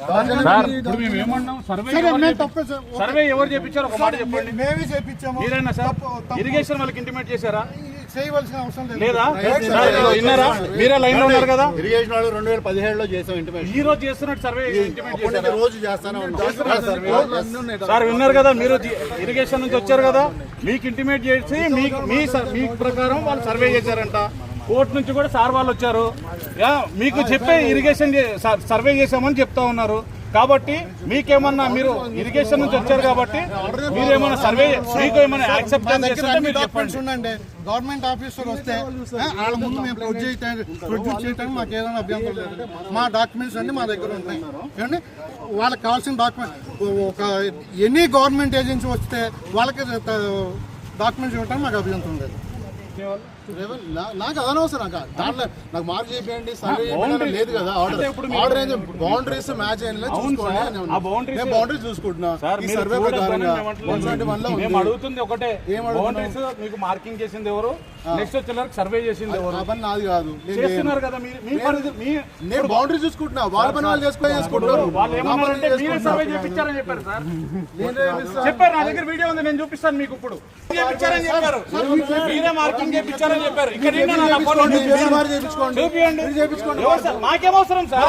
Sir ఇప్పుడు మేము ఏమన్నాం? Survey సరే, ఎవరు సర్వే చేపించారు ఒక మాట చెప్పండి. మేమే చేపించాము. మీరేనా సార్ ఇరిగేషన్ వాళ్ళకి ఇంటిమేట్ చేశారా? చేయవలసిన అవసరం లేదు. విన్నారా? మీరే లైన్లో ఉన్నారు కదా? ఇరిగేషన్ వాళ్ళు రెండు వేల పదిహేడులో చేసాం ఇంటిమేషన్ ఈ రోజు చేస్తున్నట్టు సర్వే ఇంటిమేట్ రోజు చేస్తానే సార్ విన్నారు కదా మీరు ఇరిగేషన్ నుంచి వచ్చారు కదా మీకు ఇంటిమేట్ చేసి మీ మీ ప్రకారం వాళ్ళు సర్వే చేశారంట. కోర్టు నుంచి కూడా సార్ వాళ్ళు వచ్చారు. యా, మీకు చెప్పే ఇరిగేషన్ సర్వే చేశామని చెప్తా ఉన్నారు. కాబట్టి మీకేమన్నా మీరు ఇరిగేషన్ నుంచి వచ్చారు కాబట్టి మీరు ఏమైనా సర్వే మీకు ఏమైనా యాక్సెప్ట్ చేస్తుంటే మీరు చెప్పండి. గవర్నమెంట్ ఆఫీసర్ వస్తే వాళ్ళ ముందు మేము ప్రొడ్యూస్ చేయడానికి ప్రొడ్యూస్ చేయడానికి మాకు ఏదైనా అభ్యంతరం లేదు. మా డాక్యుమెంట్స్ అన్ని మా దగ్గర ఉంటాయి ఏమండి? వాళ్ళకి కావాల్సిన డాక్యుమెంట్ ఒక ఎనీ గవర్నమెంట్ ఏజెన్సీ వస్తే వాళ్ళకి డాక్యుమెంట్స్ ఇవ్వడానికి మాకు అభ్యంతరం లేదు. నాకు అనవసరం నాకు దాంట్లో నాకు మార్క్ చేయండి సర్వే లేదు కదా ఆర్డర్. ఆర్డర్ ఏంది? బౌండరీస్ మ్యాచ్ అయినా చూసుకోండి నేను బౌండరీస్ చూసుకుంటున్నా. ఈ సర్వే ప్రకారంగా. వన్ సెవెంటీ వన్లో అడుగుతుంది ఒకటే. ఏం? బౌండరీస్ మీకు మార్కింగ్ చేసింది ఎవరు? నెక్స్ట్ వచ్చేసరికి సర్వే చేసింది ఎవరు? పని నాది కాదు. నేను చేస్తున్నారు కదా నేను బౌండరీ చూసుకుంటున్నా. వాళ్ళ పని వాళ్ళు చేసుకుని చేసుకుంటారు వాళ్ళు ఏమన్నారంటే మీరే. సర్వే చెప్పారు సార్. చెప్పారు నా దగ్గర వీడియో ఉంది నేను చూపిస్తాను మీకు ఇప్పుడు. చెప్పారు. మీరే మార్కింగ్ చెప్పారు. ఇక్కడ? మాకేమవసరం సార్?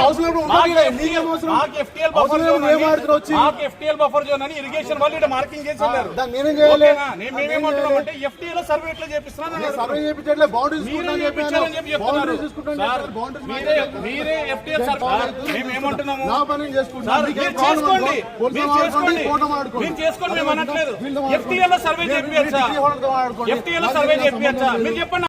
FTL బఫర్ జోన్ అని- ఇరిగేషన్ వాళ్ళు ఇక్కడ మార్కింగ్ చేసి వెళ్ళారు. మేమేమంటున్నామంటే FTL సర్వే ఎట్లా సర్వే బౌండరీ మీరే చూసుకుంటాను చేయించారని నా పని సర్వే సర్వే మీరు చెప్పండి.